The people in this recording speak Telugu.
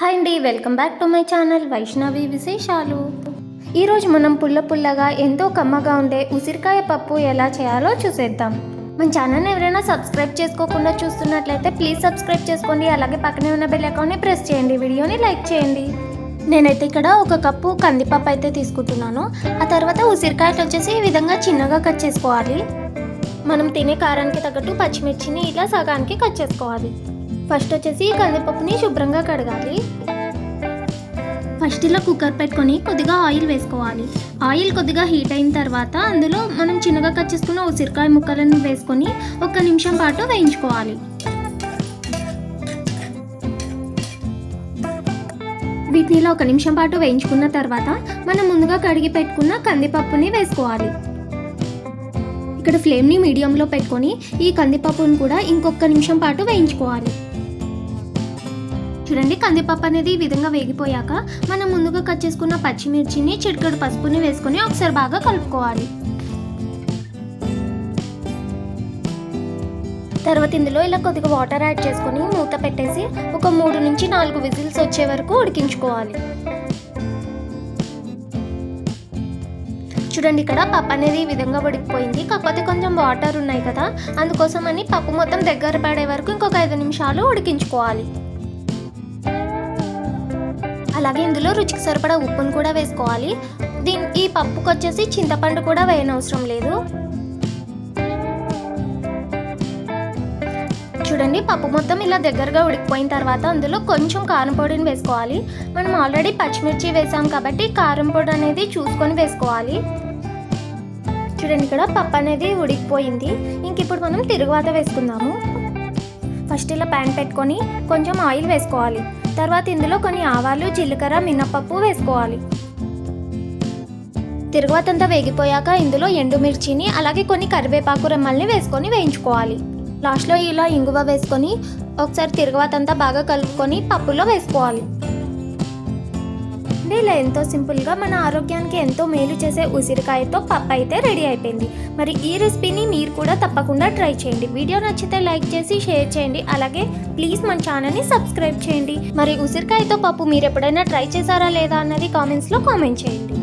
హాయ్ అండి welcome back to my channel Vaishnavi విశేషాలు. ఈరోజు మనం పుల్ల పుల్లగా ఎంతో కమ్మగా ఉండే ఉసిరికాయ పప్పు ఎలా చేయాలో చూసేద్దాం. మన ఛానల్ ఎవరైనా సబ్స్క్రైబ్ చేసుకోకుండా చూస్తున్నట్లయితే ప్లీజ్ సబ్స్క్రైబ్ చేసుకోండి అలాగే పక్కనే ఉన్న బెల్ అకౌంట్ని ప్రెస్ చేయండి వీడియోని లైక్ చేయండి. నేనైతే ఇక్కడ ఒక కప్పు కందిపప్పు అయితే తీసుకుంటున్నాను. ఆ తర్వాత ఉసిరికాయలు వచ్చేసి ఈ విధంగా చిన్నగా కట్ చేసుకోవాలి. మనం తినే కారానికి తగ్గట్టు పచ్చిమిర్చిని ఇలా సగానికి కట్ చేసుకోవాలి. ఫస్ట్ వచ్చేసి కందిపప్పుని శుభ్రంగా కడగాలి. ఫస్ట్ ఇలా కుక్కర్ పెట్టుకొని కొద్దిగా ఆయిల్ వేసుకోవాలి. ఆయిల్ కొద్దిగా హీట్ అయిన తర్వాత అందులో మనం చిన్నగా కట్ చేసుకున్న ఉసిరికాయ ముక్కలను వేసుకొని ఒక నిమిషం పాటు వేయించుకోవాలి. వీటిని ఇలా ఒక నిమిషం పాటు వేయించుకున్న తర్వాత మనం ముందుగా కడిగి పెట్టుకున్న కందిపప్పుని వేసుకోవాలి. ఇక్కడ ఫ్లేమ్ని మీడియంలో పెట్టుకొని ఈ కందిపప్పును కూడా ఇంకొక నిమిషం పాటు వేయించుకోవాలి. చూడండి కందిపప్పు అనేది ఈ విధంగా వేగిపోయాక మనం ముందుగా కట్ చేసుకున్న పచ్చిమిర్చిని చిటికెడు పసుపుని వేసుకొని ఒకసారి బాగా కలుపుకోవాలి. తర్వాత ఇందులో ఇలా కొద్దిగా వాటర్ యాడ్ చేసుకొని మూత పెట్టేసి ఒక మూడు నుంచి నాలుగు విజిల్స్ వచ్చే వరకు ఉడికించుకోవాలి. చూడండి ఇక్కడ పప్పు అనేది ఈ విధంగా ఉడికిపోయింది. కాకపోతే కొంచెం వాటర్ ఉన్నాయి కదా అందుకోసం అని పప్పు మొత్తం దగ్గర పడే వరకు ఇంకొక ఐదు నిమిషాలు ఉడికించుకోవాలి. అలాగే ఇందులో రుచికి సరిపడా ఉప్పును కూడా వేసుకోవాలి. దీని ఈ పప్పుకు వచ్చేసి చింతపండు కూడా వేయనవసరం లేదు. చూడండి పప్పు మొత్తం ఇలా దగ్గరగా ఉడికిపోయిన తర్వాత అందులో కొంచెం కారం పొడిని వేసుకోవాలి. మనం ఆల్రెడీ పచ్చిమిర్చి వేసాం కాబట్టి కారం పొడి అనేది చూసుకొని వేసుకోవాలి. చూడండి ఇక్కడ పప్పు అనేది ఉడికిపోయింది. ఇంక ఇప్పుడు మనం తిరుగువాత వేసుకుందాము. ఫస్ట్ ఇలా ప్యాన్ పెట్టుకొని కొంచెం ఆయిల్ వేసుకోవాలి. తర్వాత ఇందులో కొన్ని ఆవాలు జీలకర్ర మినపప్పు వేసుకోవాలి. తిరుగువాతంతా వేగిపోయాక ఇందులో ఎండుమిర్చిని అలాగే కొన్ని కరివేపాకు రెమ్మల్ని వేసుకొని వేయించుకోవాలి. లాస్ట్లో ఇలా ఇంగువ వేసుకొని ఒకసారి తిరుగువాతంతా బాగా కలుపుకొని పప్పులో వేసుకోవాలి. అంటే ఇలా ఎంతో సింపుల్గా మన ఆరోగ్యానికి ఎంతో మేలు చేసే ఉసిరికాయతో పప్పు అయితే రెడీ అయిపోయింది. మరి ఈ రెసిపీని మీరు కూడా తప్పకుండా ట్రై చేయండి. వీడియో నచ్చితే లైక్ చేసి షేర్ చేయండి. అలాగే ప్లీజ్ మన ఛానల్ని సబ్స్క్రైబ్ చేయండి. మరి ఉసిరికాయతో పప్పు మీరు ఎప్పుడైనా ట్రై చేశారా లేదా అన్నది కామెంట్స్లో కామెంట్ చేయండి.